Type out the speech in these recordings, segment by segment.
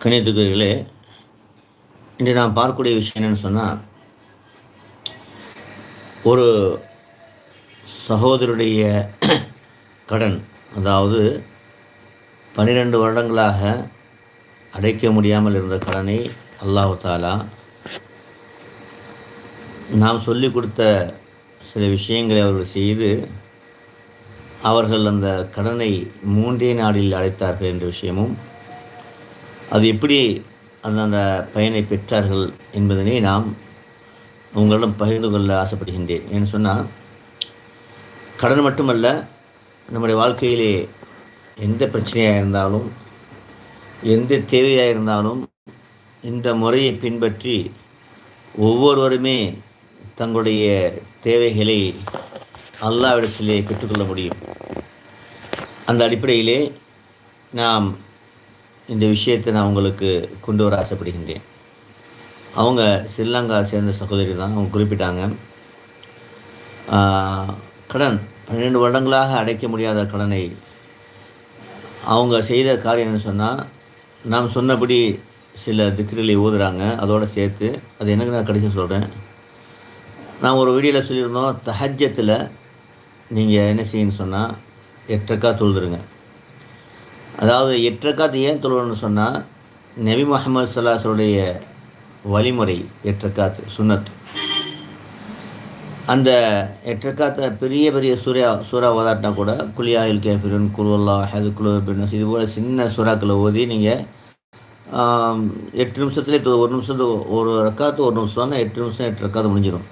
கணிதர்களே இன்று நாம் பார்க்கக்கூடிய விஷயம் என்னென்னு சொன்னால் ஒரு சகோதரருடைய கடன் அதாவது பன்னிரெண்டு வருடங்களாக அடைக்க முடியாமல் இருந்த கடனை அல்லாஹு தாலா நாம் சொல்லிக் கொடுத்த சில விஷயங்களை அவர்கள் செய்து அவர்கள் அந்த கடனை மூன்றே நாளில் அடைத்தார்கள் என்ற விஷயமும் அது எப்படி அந்தந்த பயனை பெற்றார்கள் என்பதனை நாம் உங்களிடம் பகிர்ந்து கொள்ள ஆசைப்படுகின்றேன். ஏன்னு சொன்னால் கடன் மட்டுமல்ல நம்முடைய வாழ்க்கையிலே எந்த பிரச்சனையாக இருந்தாலும் எந்த தேவையாக இருந்தாலும் இந்த முறையை பின்பற்றி ஒவ்வொருவருமே தங்களுடைய தேவைகளை அல்லாவிடத்திலே பெற்றுக்கொள்ள முடியும். அந்த அடிப்படையிலே நாம் இந்த விஷயத்தை நான் உங்களுக்கு கொண்டு வர ஆசைப்படுகின்றேன். அவங்க ஸ்ரீலங்கா சேர்ந்த சகோதரி தான் அவங்க குறிப்பிட்டாங்க. கடன் பன்னிரெண்டு வருடங்களாக அடைக்க முடியாத கடனை அவங்க செய்த காரியம் என்ன சொன்னால் நாம் சொன்னபடி சில திக்கிரிகளை ஊதுறாங்க அதோடு சேர்த்து அது எனக்கு நான் கடைசி சொல்கிறேன் நான் ஒரு வீடியோவில் சொல்லியிருந்தோம் தஹஜத்தில் நீங்கள் என்ன செய்யணும்னு சொன்னால் எட்டக்கா தொழுதுருங்க. அதாவது எட்டக்காத்து ஏன் தொழுவணும்னு சொன்னால் நபி முகமது சல்லாஸுடைய வழிமுறை எட்டக்காத்து சுன்னத். அந்த எட்டக்காத்த பெரிய பெரிய சூர்யா சூறா ஓதாட்டினா கூட குளியாயில் கேஃபிரன் குலுவல்லா ஹது குலு இது போல் சின்ன சூறாக்களை ஓதி நீங்கள் எட்டு நிமிஷத்துலேயே ஒரு நிமிஷத்து ஒரு ரக்காத்து ஒரு நிமிஷம் எட்டு நிமிஷம் எட்டு ரக்காத்து முடிஞ்சிடும்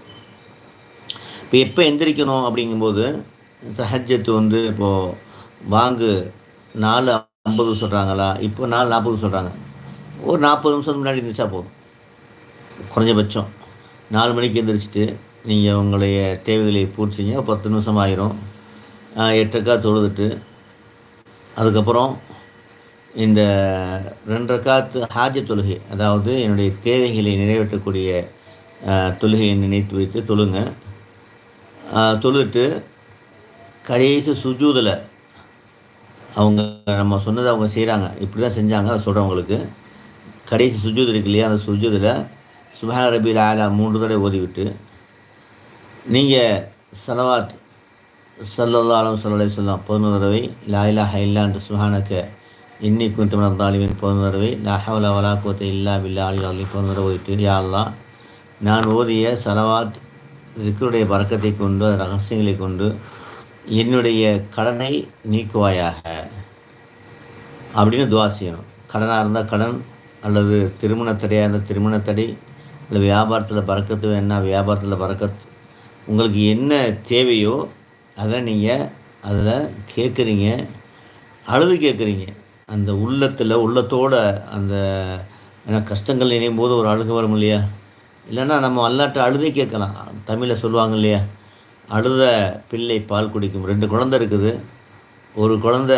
இப்போ எப்போ எந்திரிக்கணும் அப்படிங்கும்போது தஹஜத்து வந்து இப்போது வாங்கு நாலு ஐம்பது சொல்கிறாங்களா இப்போ நாலு நாற்பது சொல்கிறாங்க ஒரு நாற்பது நிமிஷம் முன்னாடி இருந்துச்சா போதும். குறைஞ்சபட்சம். நாலு மணிக்கு எழுந்திரிச்சிட்டு நீங்கள் உங்களுடைய தேவைகளை பூர்த்தி செஞ்சு பத்து நிமிஷம் ஆயிரும். எட்டக்கா தொழுதுட்டு அதுக்கப்புறம் இந்த ரெண்டரைக்கா காத்து ஹாஜ தொழுகை அதாவது என்னுடைய தேவைகளை நிறைவேற்றக்கூடிய தொழுகையை நினைத்து வைத்து தொழுங்க. தொழுட்டு கடைசி சுஜூதில் அவங்க நம்ம சொன்னதை அவங்க செய்கிறாங்க இப்படி தான் செஞ்சாங்க அதை சொல்கிறவங்களுக்கு கடைசி சுஜூத் இருக்கு இல்லையா அந்த சுஜூதில் சுபஹான ரபியில் ஆலா மூன்று தடவை ஓதிவிட்டு நீங்கள் சலவாத் சல்லல்லா அலம் சொல்லலை சொல்லலாம் பதினொரு தடவை லாயிலா ஹைல்லான்ற சுஹானக்க இன்னி குந்தமன் தாலிவின் பதினொரு தடவை லஹவல வலா கோத்தை இல்லா பில்லா அலி அலி பதினொரு தடவை ஓதிட்டு யா அல்லா நான் ஓதிய சலவாத் ரிக்கருடைய பறக்கத்தை கொண்டு அந்த ரகசியங்களை கொண்டு என்னுடைய கடனை நீக்குவாயாக அப்படின்னு துவா செய்யணும். கடனாக இருந்தால் கடன் அல்லது திருமண தடையாக இருந்தால் திருமண தடை இல்லை வியாபாரத்தில் பறக்கத்து வேணா வியாபாரத்தில் பறக்கத் உங்களுக்கு என்ன தேவையோ அதை நீங்கள் அதில் கேட்குறீங்க அழுது கேட்குறீங்க அந்த உள்ளத்தில் உள்ளத்தோட அந்த ஏன்னா கஷ்டங்கள் நினையும் போது ஒரு அழுக வரும் இல்லையா? இல்லைன்னா நம்ம அல்லாட்ட அழுதே கேட்கலாம். தமிழில் சொல்லுவாங்க இல்லையா? அழுத பிள்ளை பால் குடிக்கும். ரெண்டு குழந்த இருக்குது. ஒரு குழந்த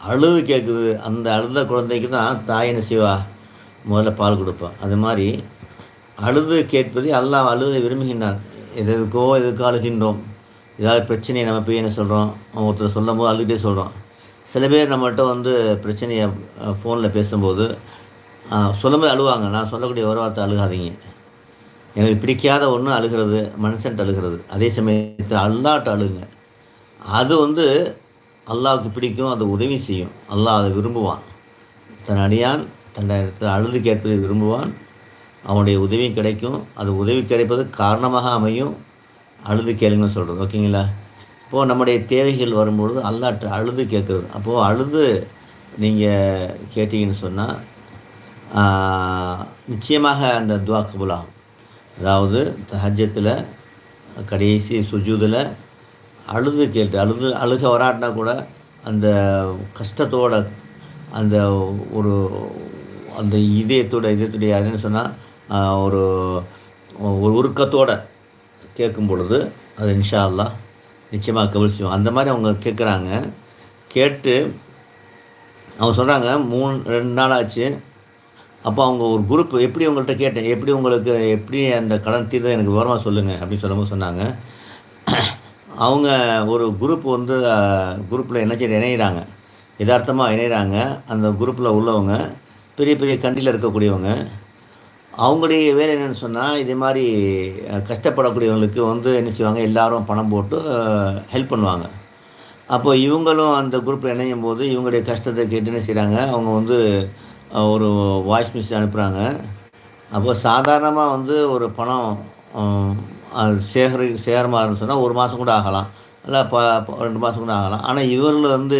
அழுது கேட்குது அந்த அழுத குழந்தைக்கு தான் தாயின சிவா முதல்ல பால் கொடுப்பான் அது மாதிரி அழுது கேட்பது எல்லாம் அழுதை விரும்புகின்றான். எது எதுக்கோ எதுக்கோ அழுகின்றோம். ஏதாவது பிரச்சனையை நம்ம போய் என்ன சொல்கிறோம் ஒருத்தர் சொல்லும் போது அழுகிட்டே சொல்கிறோம் சில பேர் நம்மகிட்ட வந்து பிரச்சனையை ஃபோனில் பேசும்போது சொல்லும்போது அழுவாங்க. நான் சொல்லக்கூடிய ஒரு வார்த்தை அழுகாதீங்க. எனக்கு பிடிக்காத ஒன்று அழுகிறது மனுஷன்ட்டு அழுகிறது அதே சமயத்தில் அல்லாட்ட அழுகுங்க அது வந்து அல்லாவுக்கு பிடிக்கும் அது உதவி செய்யும். அல்லாஹ் அதை விரும்புவான். தன் அடியான் தன் அழுது கேட்பதை விரும்புவான். அவனுடைய உதவி கிடைக்கும். அது உதவி கிடைப்பது காரணமாக அமையும். அழுது கேளுங்கன்னு சொல்கிறது ஓகேங்களா? இப்போது நம்முடைய தேவைகள் வரும்பொழுது அல்லாட்டு அழுது கேட்குறது. அப்போது அழுது நீங்கள் கேட்டீங்கன்னு சொன்னால் நிச்சயமாக அந்த துவா கபுலாகும். அதாவது ஹஜ்ஜத்தில் கடைசி சுஜூதில் அழுது கேட்டு அழுது அழுக வராட்டினா கூட அந்த கஷ்டத்தோட அந்த ஒரு அந்த இதயத்தோட இதயத்துடைய என்னன்னு சொன்னால் ஒரு ஒரு உருக்கத்தோடு கேட்கும் பொழுது அது இன்ஷா அல்லா நிச்சயமாக கபில் செய்வோம் அந்த மாதிரி அவங்க கேட்குறாங்க. கேட்டு அவங்க சொல்கிறாங்க மூணு ரெண்டு நாள் ஆச்சு. அப்போ அவங்க ஒரு குரூப் எப்படி உங்கள்கிட்ட கேட்டேன்? எப்படி உங்களுக்கு எப்படி அந்த கடன் தீர்வு எனக்கு விவரமாக சொல்லுங்கள் அப்படின்னு சொல்லும்போது சொன்னாங்க. அவங்க ஒரு குரூப் வந்து குரூப்பில் என்ன செய்ய இணைகிறாங்க யதார்த்தமாக இணைகிறாங்க அந்த குரூப்பில் உள்ளவங்க பெரிய பெரிய கண்டியில் இருக்கக்கூடியவங்க. அவங்களுடைய வேலை என்னென்னு சொன்னால் இதே மாதிரி கஷ்டப்படக்கூடியவங்களுக்கு வந்து என்ன செய்வாங்க? எல்லாரும் பணம் போட்டு ஹெல்ப் பண்ணுவாங்க. அப்போ இவங்களும் அந்த குரூப்பில் இணையும் போது இவங்களுடைய கஷ்டத்தை கேட்டு என்ன செய்கிறாங்க அவங்க வந்து ஒரு வாய்ஸ் மெசேஜ் அனுப்புகிறாங்க அப்போ சாதாரணமாக வந்து ஒரு பணம் சேகரி சேகரமாக சொன்னால் ஒரு மாதம் கூட ஆகலாம். இல்லை ப ரெண்டு மாதம் கூட ஆகலாம். ஆனால் இவர்கள் வந்து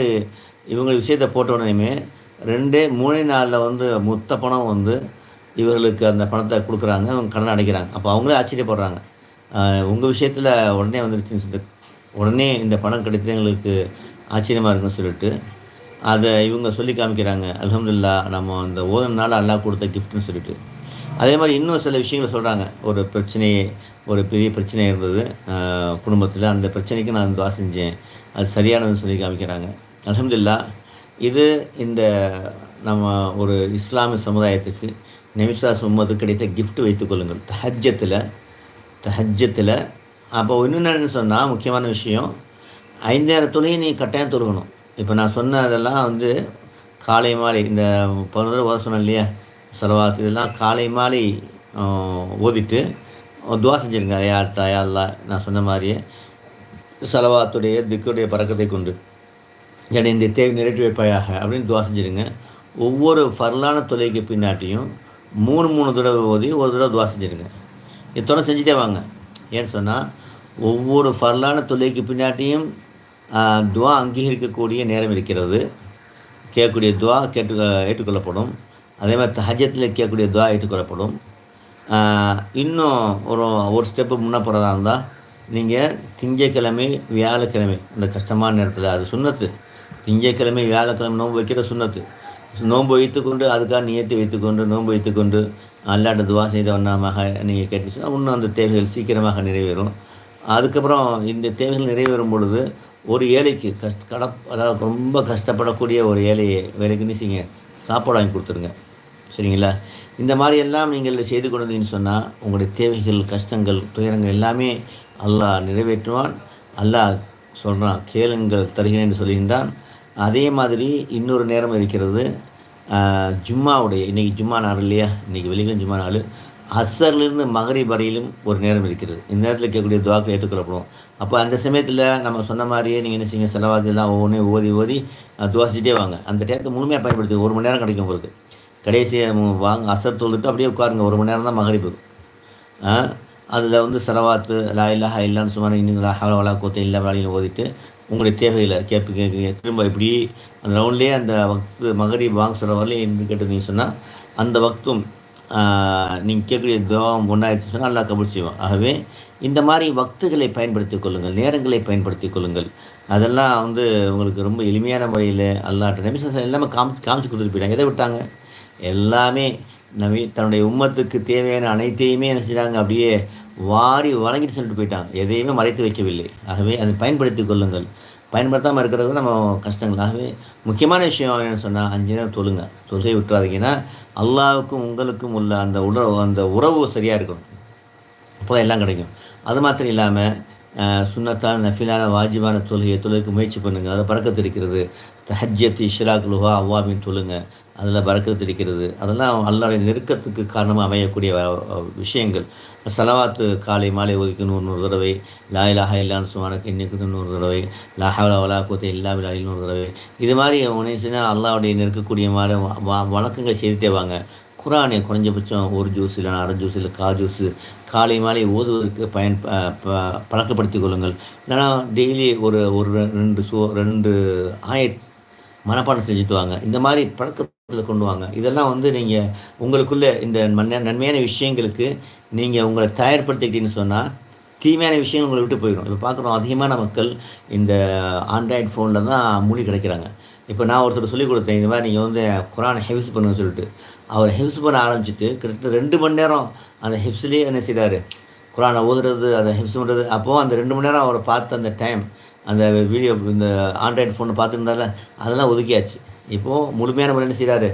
இவங்க விஷயத்தை போட்ட உடனேயுமே ரெண்டே மூணே நாளில் வந்து மொத்த பணம் வந்து இவர்களுக்கு அந்த பணத்தை கொடுக்குறாங்க. அவங்க கடன் அடைக்கிறாங்க. அப்போ அவங்களே ஆச்சரியப்படுறாங்க. உங்கள் விஷயத்தில் உடனே வந்துருச்சுன்னு சொல்லிட்டு உடனே இந்த பணம் கிடைத்தது எங்களுக்கு ஆச்சரியமாக இருக்குன்னு சொல்லிட்டு அதை இவங்க சொல்லி காமிக்கிறாங்க. அலமதுல்லா நம்ம அந்த ஓதுனால அல்லாஹ் கொடுத்த கிஃப்ட்னு சொல்லிட்டு. அதே மாதிரி இன்னும் சில விஷயங்களை சொல்கிறாங்க ஒரு பிரச்சனை ஒரு பெரிய பிரச்சனை இருந்தது. குடும்பத்தில் அந்த பிரச்சனைக்கு நான் துவா செஞ்சேன். அது சரியானதுன்னு சொல்லி காமிக்கிறாங்க. அலமதுல்லா இது இந்த நம்ம ஒரு இஸ்லாமிய சமுதாயத்துக்கு நெமிசா சும்மது கிடைத்த கிஃப்ட் வைத்துக்கொள்ளுங்கள் தஹஜத்தில் தஹஜத்தில் அப்போ இன்னும் என்னென்னு சொன்னால் முக்கியமான விஷயம் ஐந்து நேர நீ கட்டாயம் தொழுகணும். இப்போ நான் சொன்னதெல்லாம் வந்து காலை மாலை இந்த பதினொரு ஓத சொன்னேன் இல்லையா? செலவாக்கு இதெல்லாம் காலை மாலை ஓதிட்டு துவா செஞ்சுருங்க யார் தாயால்லா நான் சொன்ன மாதிரியே. செலவாத்துடைய திக்குடைய பறக்கத்தை கொண்டு. என்னை இந்த தேவை நிறைவேற்றி வைப்பாயாக அப்படின்னு துவா செஞ்சுருங்க. ஒவ்வொரு ஃபர்லான தொலைக்கு பின்னாட்டியும் மூணு மூணு தடவை ஓதி ஒரு தடவை துவா செஞ்சுருங்க. இத்தோட செஞ்சுட்டே வாங்க. ஏன்னு சொன்னால் ஒவ்வொரு ஃபர்லான தொலைக்கு பின்னாட்டியும் துவா அங்கீகரிக்கக்கூடிய நேரம் இருக்கிறது. கேட்கக்கூடிய துவா கேட்டு ஏற்றுக்கொள்ளப்படும். அதே மாதிரி தஹஜத்தில் கேட்கக்கூடிய துவா ஏற்றுக்கொள்ளப்படும். இன்னும் ஒரு ஒரு ஸ்டெப்பு முன்னே போகிறதா இருந்தால் நீங்கள் திங்கக்கிழமை வியாழக்கிழமை அந்த கஷ்டமான நேரத்தில் அது சுண்ணத்து. திங்கக்கிழமை வியாழக்கிழமை நோன்பு வைக்கிற சுண்ணத்து. நோன்பு வைத்துக்கொண்டு அதுக்காக நியத்தை வைத்துக்கொண்டு நோன்பு வைத்துக்கொண்டு அல்லாட்ட துவா செய்த ஒன்றாமாக நீங்கள் கேட்டு சொன்னால் இன்னும் அந்த தேவைகள் சீக்கிரமாக நிறைவேறும். அதுக்கப்புறம் இந்த தேவைகள் நிறைவேறும் பொழுது ஒரு ஏழைக்கு கஷ்ட கட அதாவது ரொம்ப கஷ்டப்படக்கூடிய ஒரு ஏழையை வேலைக்குன்னு செய்யுங்க சாப்பாடு வாங்கி கொடுத்துருங்க. சரிங்களா? இந்த மாதிரி எல்லாம் நீங்கள் செய்து கொண்டதுன்னு சொன்னால் உங்களுடைய தேவைகள் கஷ்டங்கள் துயரங்கள் எல்லாமே அல்லாஹ் நிறைவேற்றுவான். அல்லாஹ் சொல்கிறான் கேளுங்கள் தருகிறேன் என்று சொல்கின்றான். அதே மாதிரி இன்னொரு நேரம் இருக்கிறது ஜும்மாவுடைய இன்றைக்கி ஜும்மா நாள் இல்லையா? இன்றைக்கி வெளியிலும் ஜும்மா நாள். அசர்லேருந்து மகரி வரையிலும் ஒரு நேரம் இருக்கிறது. இந்த நேரத்தில் கேட்கக்கூடிய துவாக்கள் ஏற்றுக்கொள்ளப்படும். அப்போ அந்த சமயத்தில் நம்ம சொன்ன மாதிரியே நீங்கள் என்ன செய்யுங்க செலவாதெல்லாம் ஒவ்வொன்றையும் ஓதி ஓதி துவாசிட்டே வாங்க. அந்த டயத்தை முழுமையாக பயன்படுத்தி ஒரு மணி நேரம் கிடைக்கும் உங்களுக்கு. கடைசியாக வாங்க அசர் தொழுதுட்டு அப்படியே உட்காருங்க. ஒரு மணி நேரம் தான் மகரிப்பு அதில் வந்து செலவாத்து லா ஹா இல்லான்னு சும்மா இன்னும் லா ஹவல வலா கோத்தை இல்லா வழியில் ஓதிட்டு உங்களுடைய தேவைகளை கேட்பு கேட்குறீங்க. திரும்ப இப்படி அந்த ரவுண்ட்லேயே அந்த வக்து மகரி வாங்க சொல்கிற வரலையும் கேட்டு சொன்னால் அந்த வக்தும் நீங்கள் கேட்கக்கூடிய துவாகம் ஒன்றாயிடுச்சு சொன்னால் நல்லா கபூல் செய்வோம் ஆகவே இந்த மாதிரி வக்துகளை பயன்படுத்தி கொள்ளுங்கள் நேரங்களை பயன்படுத்திக் கொள்ளுங்கள். அதெல்லாம் வந்து உங்களுக்கு ரொம்ப எளிமையான முறையில் அல்லாட்ட நிமிஷம் எல்லாமே காமிச்சு காமிச்சு கொடுத்துட்டு போயிட்டாங்க. எதை விட்டாங்க? எல்லாமே நவி தன்னுடைய உம்மத்துக்கு தேவையான அனைத்தையுமே என்ன செய்கிறாங்க அப்படியே வாரி வழங்கிட்டு சொல்லிட்டு போயிட்டாங்க. எதையுமே மறைத்து வைக்கவில்லை. ஆகவே அதை பயன்படுத்தி கொள்ளுங்கள். பயன்படுத்தாமல் இருக்கிறது நம்ம கஷ்டங்களாகவே முக்கியமான விஷயம் என்ன சொன்னால் அஞ்சு நேரம் தொழுங்க. தொழுகை விட்டுறாதீங்கன்னா அல்லாவுக்கும் உங்களுக்கும் உள்ள அந்த உறவு அந்த உறவு சரியாக இருக்கணும். அப்போ எல்லாம் கிடைக்கும். அது மாத்திரம் இல்லாமல் சுண்ணத்தான நஃபிலான வாஜிபான தொழுகையை தொழுகைக்கு முயற்சி பண்ணுங்கள் அதில் பறக்கத்து இருக்கிறது தஹஜ்ஜத் இஷ்ராக் லுஹா அவ்வாமின்னு தொழுங்க. அதில் பறக்கத்து இருக்கிறது அதெல்லாம் அல்லாடைய நெருக்கத்துக்கு காரணமாக அமையக்கூடிய விஷயங்கள். செலவாத்து காலை மாலை ஒதுக்கி நூறு நூறு தடவை. லா இலாஹா இல்லான்னு சுமானக்கு இன்னைக்கு நூறு தடவை. லாஹாவலா வலா கோத்தை இல்லா விழா நூறு தடவை. இது மாதிரி உணர்ச்சினா அல்லாவுடைய நெருக்கக்கூடிய மாதிரி வ- வ- வழக்கங்கள் செய்துட்டே வாங்க. குரானை குறைஞ்சபட்சம் ஒரு ஜூஸ் இல்லைனா அரை ஜூஸ் இல்லை கா ஜூஸு காலை மாலை ஓதுவதற்கு பயன் ப- ப- பழக்கப்படுத்திக் கொள்ளுங்கள். இல்லைனா டெய்லி ஒரு ஒரு ரெண்டு சோ ரெண்டு ஆயட் மனப்பாடம் செஞ்சுட்டு வாங்க. இந்த மாதிரி பழக்கத்தில் கொண்டு வாங்க. இதெல்லாம் வந்து நீங்கள் உங்களுக்குள்ளே இந்த நன்மையான விஷயங்களுக்கு நீங்கள் உங்களை தயார்படுத்திக்கிட்டீங்கன்னு சொன்னால் தீமையான விஷயங்கள் உங்களை விட்டு போயிடும். இப்போ பார்க்குறோம் அதிகமான மக்கள் இந்த ஆண்ட்ராய்டு ஃபோனில் தான் மூழ்கி கிடைக்கிறாங்க. இப்போ நான் ஒருத்தர் சொல்லிக் கொடுத்தேன் இந்த மாதிரி நீங்கள் வந்து குரானை ஹெவ்ஸ் பண்ணுன்னு சொல்லிட்டு. அவர் ஹெவ்ஸ் பண்ண ஆரம்பிச்சிட்டு கிட்டத்தட்ட ரெண்டு மணி நேரம் அந்த ஹெப்ஸ்லேயே என்ன செய்கிறாரு குரானை ஓதுறது அதை ஹெப்ஸ் பண்ணுறது அப்போது அந்த ரெண்டு மணி நேரம் அவரை பார்த்த அந்த டைம் அந்த வீடியோ இந்த ஆண்ட்ராய்டு ஃபோனை பார்த்துருந்தால அதெல்லாம் ஒதுக்கியாச்சு. இப்போது முழுமையான முறை என்ன செய்கிறாரு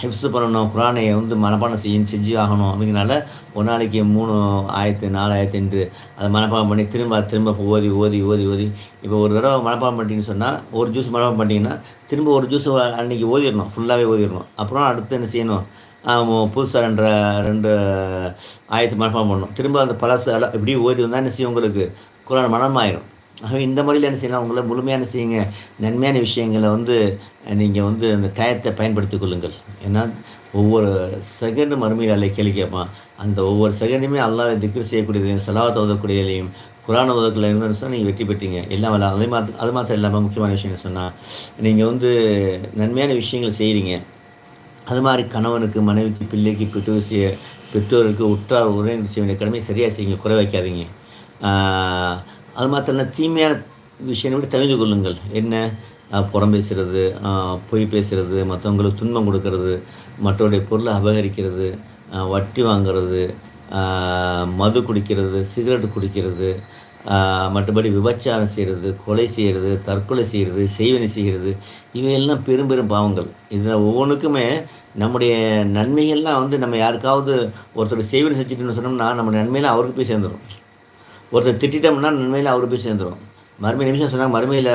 ஹிப்ஸ் பண்ணணும் குரானை வந்து மனப்பாடம் செய்யும் செஞ்சு ஆகணும் அப்படிங்கிறனால ஒரு நாளைக்கு மூணு ஆயிரத்து நாலாயிரத்து என்று அதை மனப்பாடம் பண்ணி திரும்ப திரும்ப ஓதி ஓதி ஓதி ஓதி. இப்போ ஒரு தடவை மனப்பாடம் பண்ணிட்டீங்கன்னு சொன்னால் ஒரு ஜூஸ் மனப்பாடம் பண்ணிட்டீங்கன்னா திரும்ப ஒரு ஜூஸ் அன்றைக்கி ஓதிடணும் ஃபுல்லாகவே ஓதிடணும் அப்புறம் அடுத்து என்ன செய்யணும்? புதுசாக ரெண்டு ரெண்டு ஆயிரத்து மனப்பாடம் பண்ணணும். திரும்ப அந்த பழச இப்படி ஓதி வந்தால் என்ன செய்யும் உங்களுக்கு? குரான் மனமாயிடும் இந்த முறையில் என்ன செய்யலாம் உங்களை முழுமையான செய்யுங்க. நன்மையான விஷயங்களை வந்து நீங்கள் வந்து அந்த டயத்தை பயன்படுத்தி கொள்ளுங்கள். ஏன்னா ஒவ்வொரு செகண்டும் அருமையில் அல்ல கேள்வி கேட்பான். அந்த ஒவ்வொரு செகண்டுமே அல்லாவை திக்ரு செய்யக்கூடியதையும் செலவாத்த உதவக்கூடியதையும் குரான உதவுக்குள்ள இருந்து சொன்னால் நீங்கள் வெற்றி பெற்றீங்க. எல்லாம் வரலாம் அதே மாத்திரம் அது மாத்திரம் இல்லாமல் முக்கியமான விஷயம்னு சொன்னால் நீங்கள் வந்து நன்மையான விஷயங்களை செய்கிறீங்க அது மாதிரி கணவனுக்கு மனைவிக்கு பிள்ளைக்கு பெற்றோர் செய்ய பெற்றோருக்கு உற்றார் உறவினர் செய்ய வேண்டிய கடமை சரியாக செய்யுங்க. குறை வைக்காதீங்க. அது மாத்திரம் இல்லை தீமையான விஷயம் விட தவிர்த்து கொள்ளுங்கள். என்ன? புறம் பேசுகிறது பொய் பேசுகிறது மற்றவங்களுக்கு துன்பம் கொடுக்கறது மற்றவருடைய பொருளை அபகரிக்கிறது வட்டி வாங்கிறது மது குடிக்கிறது சிகரெட் குடிக்கிறது மற்றபடி விபச்சாரம் செய்கிறது கொலை செய்கிறது தற்கொலை செய்கிறது செய்வனை செய்கிறது. இவையெல்லாம் பெரும் பெரும் பாவங்கள். இதில் ஒவ்வொன்றுக்குமே நம்முடைய நன்மைகள்லாம் வந்து நம்ம யாருக்காவது ஒருத்தர் செய்வனை செஞ்சுட்டுன்னு சொன்னோம்னா நம்ம நன்மையெல்லாம் அவருக்கு போய் சேர்ந்துடும் ஒருத்தர் திட்டிட்டோம்னா நன்மையில் அவர் போய் சேர்ந்துடும் மறுமை நிமிஷம் சொன்னாங்க மறுமையில்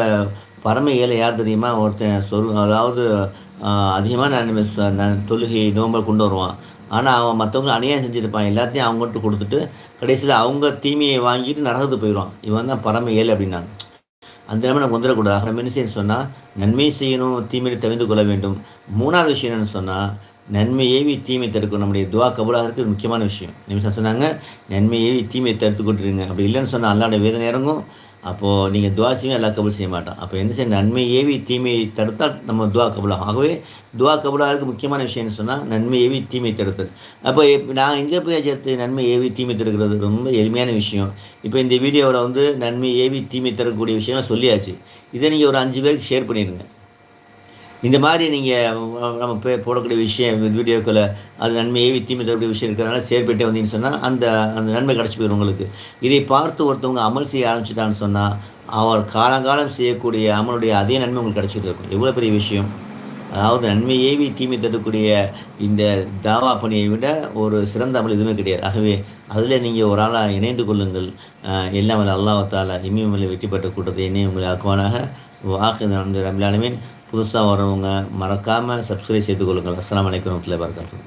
பரம ஏழை யார் தெரியுமா? ஒருத்தன் சொல் அதாவது அதிகமாக நான் தொழுகை நோம்பல் கொண்டு வருவான். ஆனால் அவன் மற்றவங்க அநியாயம் செஞ்சுருப்பான். எல்லாத்தையும் அவங்ககிட்ட கொடுத்துட்டு கடைசியில் அவங்க தீமையை வாங்கிட்டு நரகத்து போயிடுவான். இவன் தான் பரம ஏழு அப்படின்னாங்க. அந்த நிலைமை நம்ம வந்துடக்கூடாது. நம்ம என்ன சொன்னால் நன்மை செய்யணும் தீமையை தவிர்த்து கொள்ள வேண்டும். மூணாவது விஷயம் என்னென்னு சொன்னால் நன்மை ஏவி தீமை தடுக்கும். நம்முடைய துவா கபலாக இருக்குது முக்கியமான விஷயம். நிமிஷம் சொன்னாங்க நன்மை ஏவி தீமையை தடுத்து கொண்டுருங்க. அப்படி இல்லைன்னு சொன்னால் அல்லாட வேதனை இறங்கும். அப்போது நீங்கள் துவா செய்யும் எல்லா கபுல் செய்ய மாட்டோம் அப்போ என்ன செய்ய நன்மை ஏவி தீமையை தடுத்தால் நம்ம துவா கபுலாகும் ஆகவே துவா கபுலாக முக்கியமான விஷயம்னு சொன்னால் நன்மை ஏவி தீமை தடுத்தது அப்போ நான் எங்கே போய் சேர்த்து நன்மை ஏவி தீமை தடுக்கிறது? ரொம்ப எளிமையான விஷயம். இப்போ இந்த வீடியோவில் வந்து நன்மை ஏவி தீமை தரக்கூடிய விஷயம்லாம் சொல்லியாச்சு. இதை நீங்கள் ஒரு அஞ்சு பேருக்கு ஷேர் பண்ணிடுங்க. இந்த மாதிரி நீங்கள் நம்ம பே போடக்கூடிய விஷயம் வீடியோக்களை அது நன்மையை தீமை தரக்கூடிய விஷயம் இருக்கிறதுனால செயற்பட்டு வந்தீங்கன்னு சொன்னால் அந்த அந்த நன்மை கிடச்சி போயிடும் உங்களுக்கு. இதை பார்த்து ஒருத்தவங்க அமல் செய்ய ஆரம்பிச்சிட்டான்னு சொன்னால் அவர் காலங்காலம் செய்யக்கூடிய அமலுடைய அதே நன்மை உங்களுக்கு கிடச்சிட்டு இருக்கும். எவ்வளோ பெரிய விஷயம்? அதாவது நன்மை ஏவி தீமை தரக்கூடிய இந்த தாவா பணியை விட ஒரு சிறந்த அமல் எதுவுமே கிடையாது. ஆகவே அதில் நீங்கள் ஒரு ஆளாக இணைந்து கொள்ளுங்கள். எல்லாம் அல்லாவத்தால் இம்மியமில் வெற்றி பெற்ற கூட்டத்தை என்னையும் உங்களை ஆக்குவானாக. வாக்கு நடந்த புதுசாக வரவங்க மறக்காமல் சப்ஸ்கிரைப் செய்து கொள்ளுங்கள். அஸ்லாம் வலைக்கம் வரமத்துல வரகாத்து